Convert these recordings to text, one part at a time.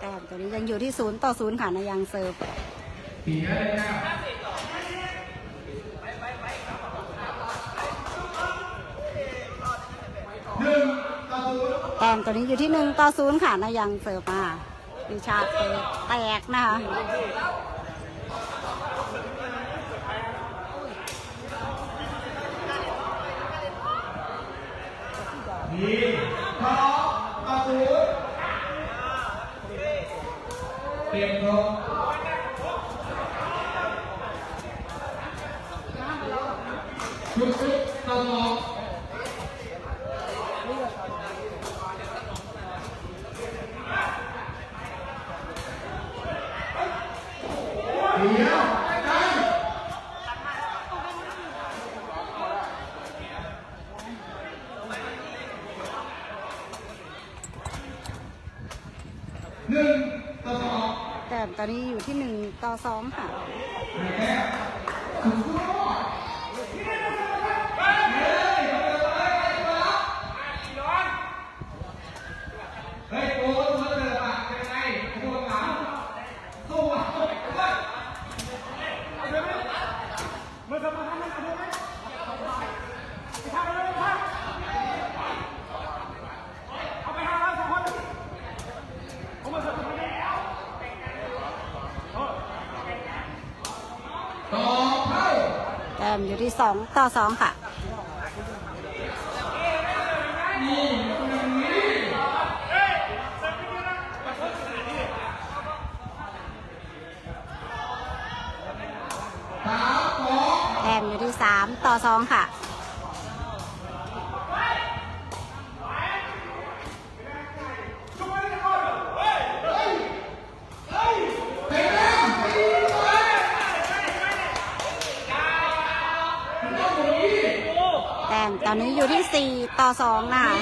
แต้ตัวนี้ยังอยู่ที่ศูนย์ต่อศูนย์ค่ะนายังเซิร์ฟแต้ตัวนี้อยู่ที่หนึ่งต่อศูนย์ค่ะนายังเซิร์ฟมาดิชาเตแตกนะคะดีพร้อมประตู tiền không Chúc sức tâm lòng ตอนนี้อยู่ที่หนึ่งต่อสองค่ะ สองต่อสองค่ะแต้อยู่ที่สามต่อสองค่ะ 4 ต่อ 2 นะะ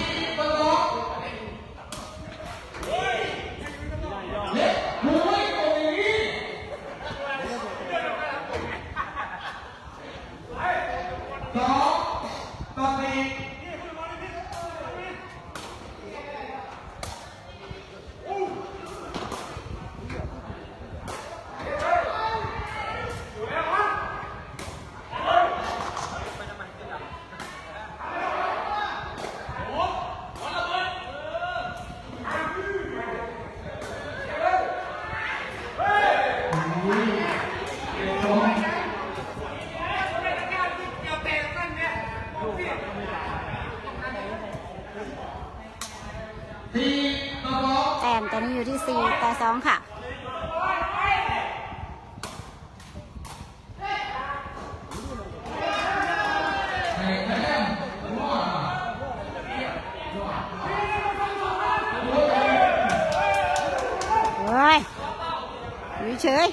เฉย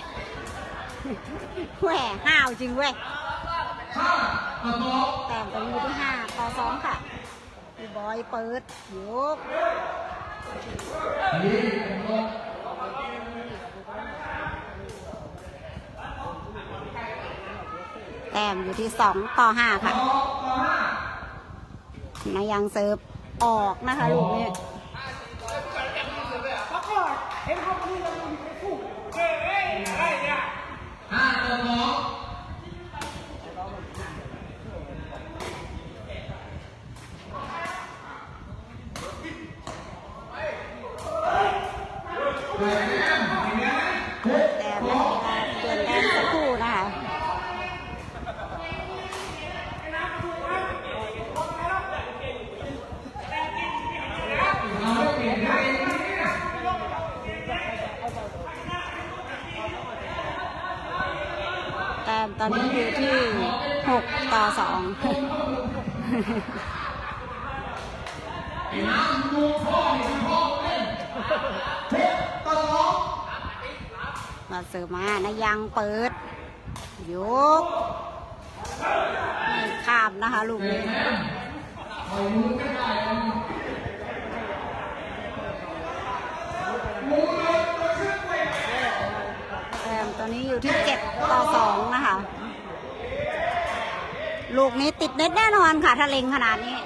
แหวห้าวจริงเว้ยแต้มตรงนี้ที่ห้าต่อสองค่ะพี่บอยเปิดยกแต้มอยู่ที่สองต่อห้าค่ะนายังเซิร์ฟออกนะคะลูกนี้ Allah มาเสริมมานะยังเปิด ยกไข้ามนะคะ ลูกนี้แอมตอนนี้อยู่ที่เจ็ดต่อสองนะคะ ลูกนี้ติดเน็ตแน่นอนค่ะ ถ้าเล็งขนาดนี้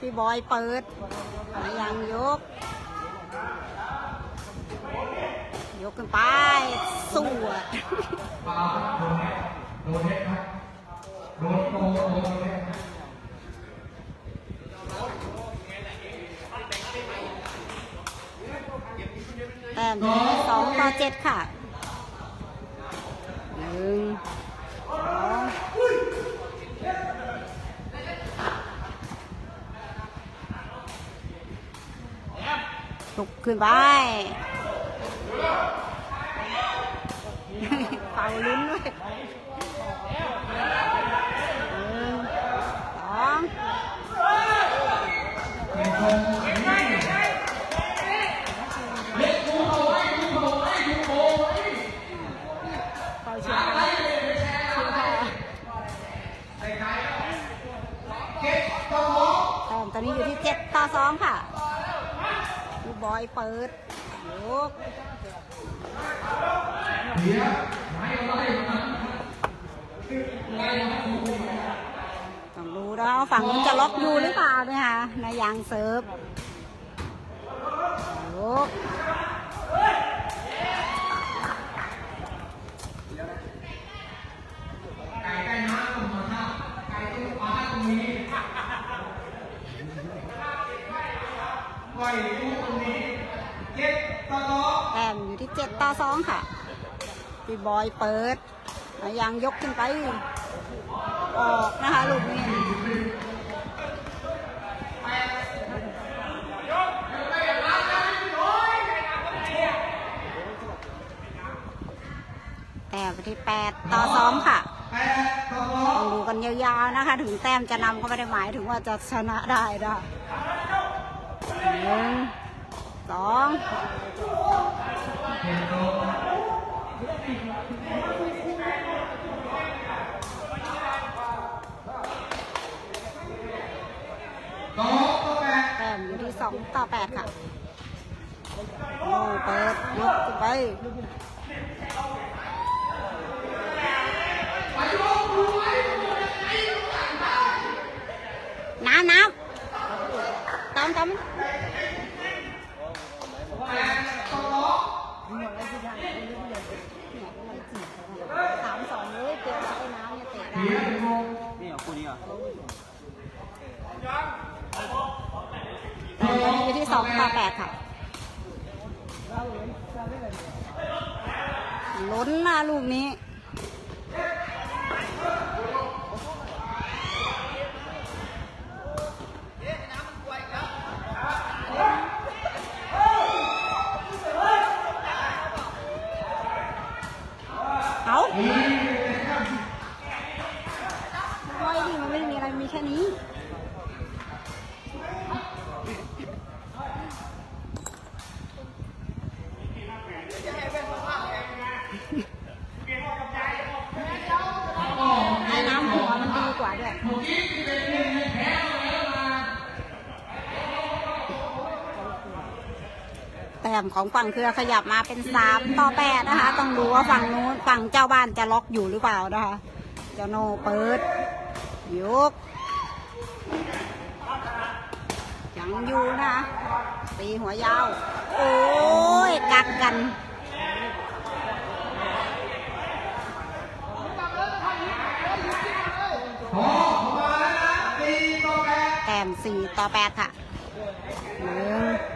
พี่บอยเปิดยังยก กขึ้นไปสู้อะปาโดแต้มสองต่อเจ็ดค่ะหนึ่งสองลุกขึ้นไป เป่าลุ้นด้วยหนึ่งสองเป็นทรงไม่ได้เล็กกูเอาไว้กูเอาไว้กูโอ้ยเป่าเชียร์กันเชียร์ค่ะใส่ไก่เก็บตัวแต้มตอนนี้อยู่ที่เจ็ดต่อสองค่ะดูบอยเปิดยกเดี๋ยวไม่เอาไว้มันต้องดูนะว่าฝั่งนู้นจะล็อกอยู่หรือเปล่าเนี่ยค่ะในยางเซิร์ฟยกไก่ใกล้น้ำตรงมาไก่ตรงปลาตรงนี้ปล่อยกูตรงนี้เก็บตัวแต้มอยู่ที่เจ็ดต่อสองค่ะ พี่บอยเปิดยางยกขึ้นไป ออกนะคะลูกนี้แต้มที่แปดต่อสองค่ะต้องดูกันยาวๆนะคะ ถึงแต้มจะนำก็ไม่ได้หมายถึงว่าจะชนะได้นะหนึ่งสอง เป็นตัวตัวตัวแปด แต้ม องต่อแปดค่ะ โอ้เปิดยกขึ้นไปน้ำน้ำตามตาม แปดตัว สามสองเลยเตะไปน้ำเนี่ยเตะได้ เดี๋ยวเป็นวง นี่เหรอคู่นี้เหรอ แต้มต องต่อแปดค่ะลุ้นหน้าลูกนี้ เอา นี่ ไว้ดิมันไม่ได้มีอะไร มีแค่นี้ ไอ้น้ำหัวมันดีกว่าด้วย เมื่อกี้ที่เป็นหนึ่งในแพ้แล้วมา แต้มของฝั่งเครือขยับมาเป็นสามต่อแปดนะคะ ต้องดูว่าฝั่งนู้นฝั่งเจ้าบ้านจะล็อกอยู่หรือเปล่านะคะเจ้าโนเปิดยกยังอยู่นะคะตีหัวยาว โอ้ยกัดกันแต้มสี่ต่อแปดค่ะหนึ่ง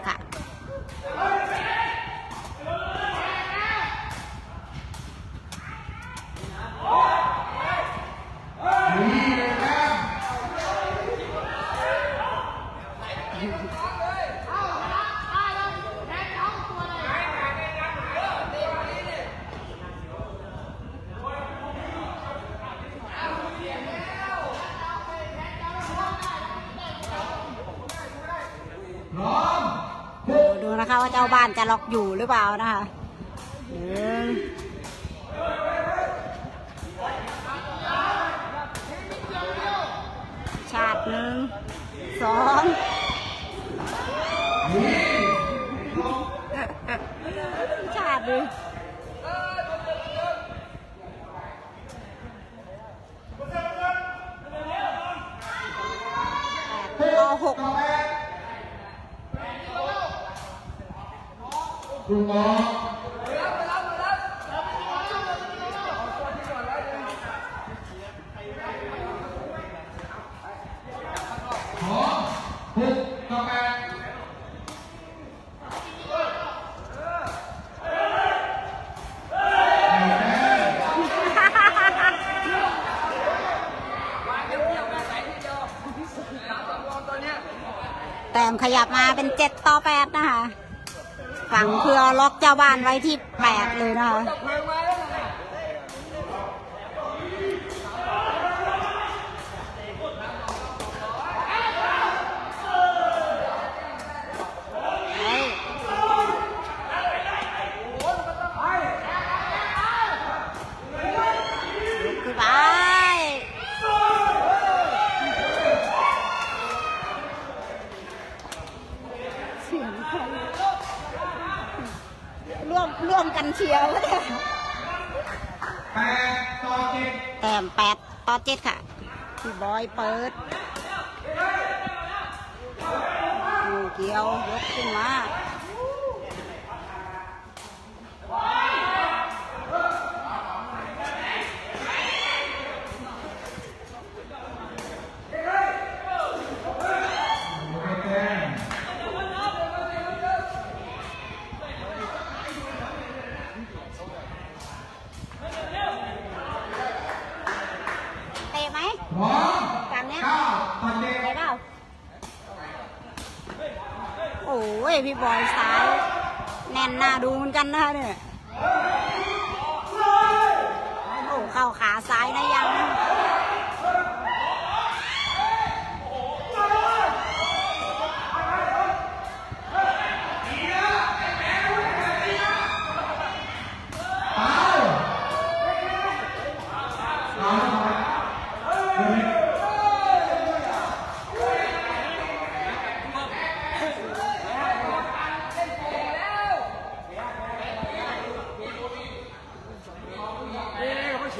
นะคะว่าเจ้าบ้านจะล็อกอยู่หรือเปล่านะคะชาติหนึ่งสองชาติหนึ่งแปดต่อหก คุณหมอขอหกต่อแปดแต้มขยับมาเป็นเจ็ดต่อแปดนะคะ ฝั่งเพื่อล็อกเจ้าบ้านไว้ที่แปดเลยนะคะ เฮ้ยลุกขึ้นไป เสียงใครร่วมร่วมกันเชียร์วะเนี่ย แปดต่อเจ็ด แต้มแปดต่อเจ็ดค่ะ พี่บอยเปิดงูเกี่ยวยกขึ้นมา ไม่แจ้ง เตะไหม พร้อม ฝั่งเนี้ย เก้าต่อเจ็ด เตะเปล่าโอ้ย พี่ บอยซ้าย แน่นหน้าดูเหมือนกันนะคะเนี่ยโอ้เข้าขาซ้ายนะยัง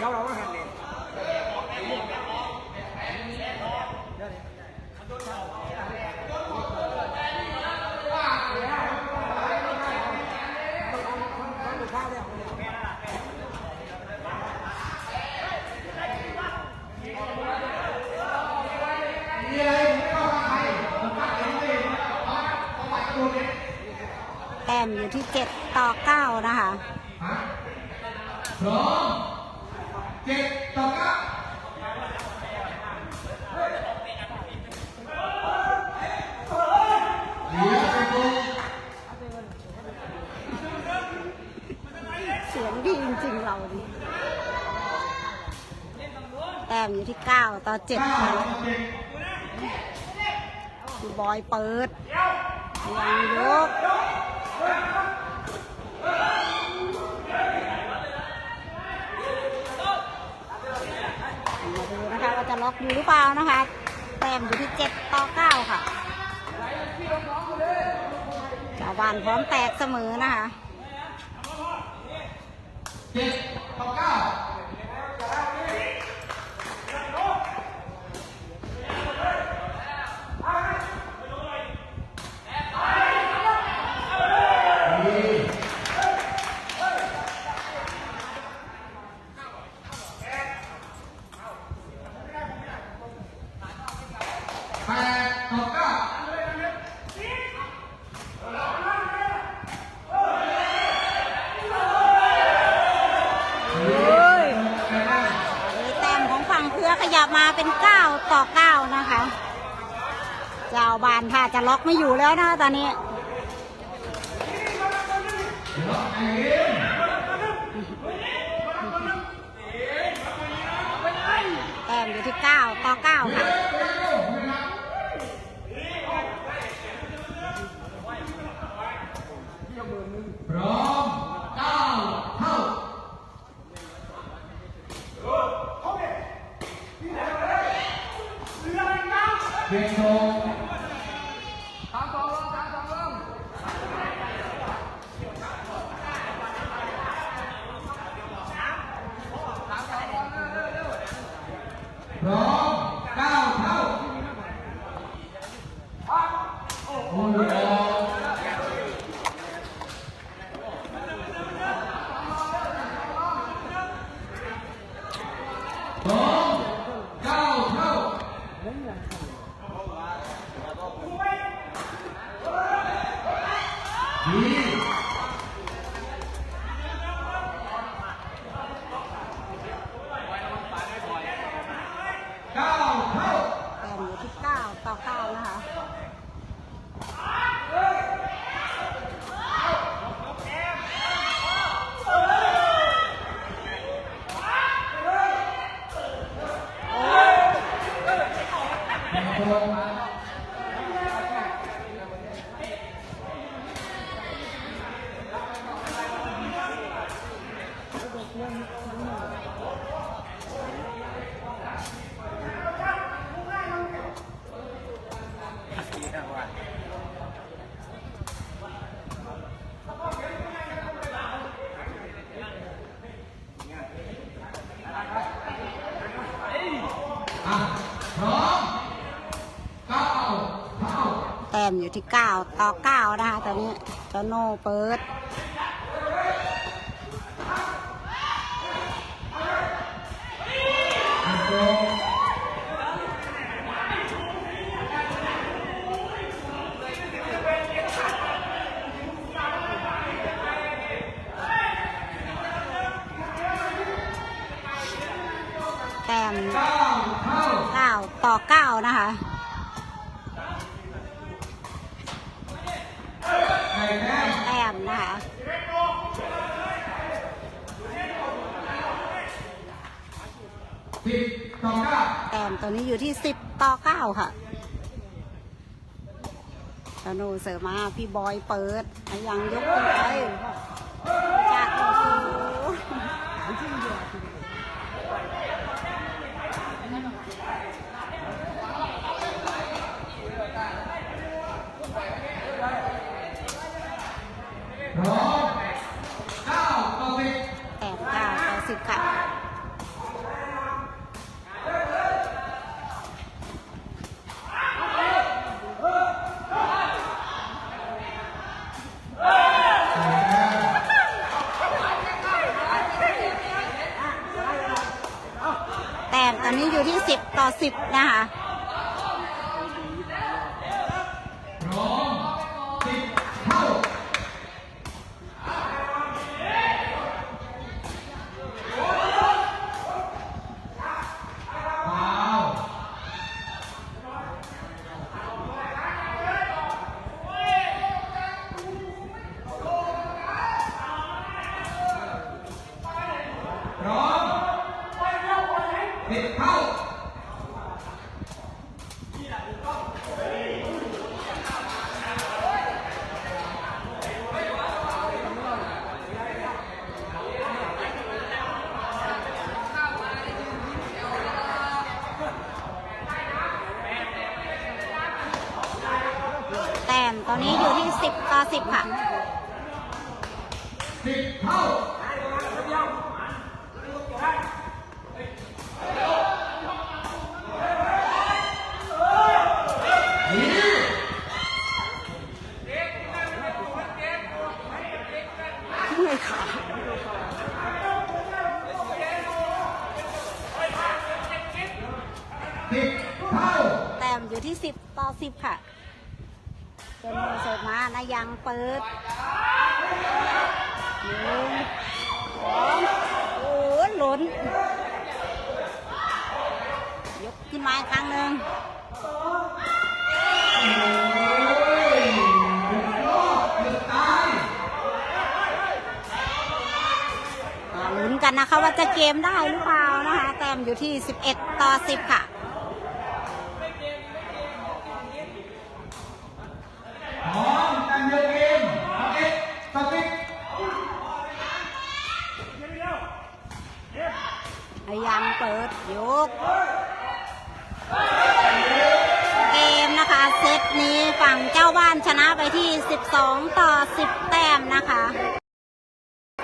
เอาเอาเดี๋ยวนี้มีอะไรไม่เข้าข้างใครผมปัดเองไม่เองเอาเอาปัดกระโดดเนี่ย แต้ มอยู่ที่เจ็ดต่อเก้านะคะฮะพร้อมเจ็ดต่อเก้าเดี๋ยวไปดูเสียงดีจริงๆเราดิแต้มอยู่ที่เก้าต่อเจ็ดเก้าค่ะต่อเจ็ดพี่บอยเปิดยังยก มาดูนะคะว่าจะล็อกอยู่หรือเปล่านะคะ แต้มอยู่ที่ 7 ต่อ 9 ค่ะชาวบ้านพร้อมแตกเสมอนะคะ7ต่อ9าวบานถ้าจะล็อกไม่อยู่แล้วนะตอนนี้ แต้มอยู่ที่เก้าต่อเก้าค่ะพร้อมเก้าเท่าเป็นโซ อยู่ที่เก้าต่อเก้านะคะตอนนี้เจาโน่เปิดแต้มเก้าต่อเก้านะคะ ไข่ แดงแต้มนะคะสิบต่อเก้าแต้มตัวนี้อยู่ที่สิบต่อเก้าค่ะธนูเสือมาพี่บอยเปิดยังยกขึ้นไปจากโอ้โห พร้อมเก้าต่อสิบ แต้มเก้าต่อสิบค่ะ แต้มตอนนี้อยู่ที่สิบต่อสิบนะคะ พร้อมสิบเท่าฟาวพร้อมสิบเท่า แต้มตอนนี้อยู่ที่สิบต่อสิบค่ะ สิบเท่าดีเมื่อยขาสิบเท่าแต้มอยู่ที่สิบต่อสิบค่ะเจนโนเสร์ฟมานายังเปิดหนึ่งสองโอ้ยหล่นยกขึ้นมาอีกครั้งหนึ่ง โอ้ยสุดยอดสุดตาย อ่า ลุ้นกันนะคะว่าจะเกมได้หรือเปล่านะคะ แต้มอยู่ที่ 11 ต่อ 10 ค่ะพร้มกันยกเกมเอาเอ็ดต่อสิบนายังเปิดยก เซตนี้ฝั่งเจ้าบ้านชนะไปที่ 12 ต่อ 10 แต้มนะคะ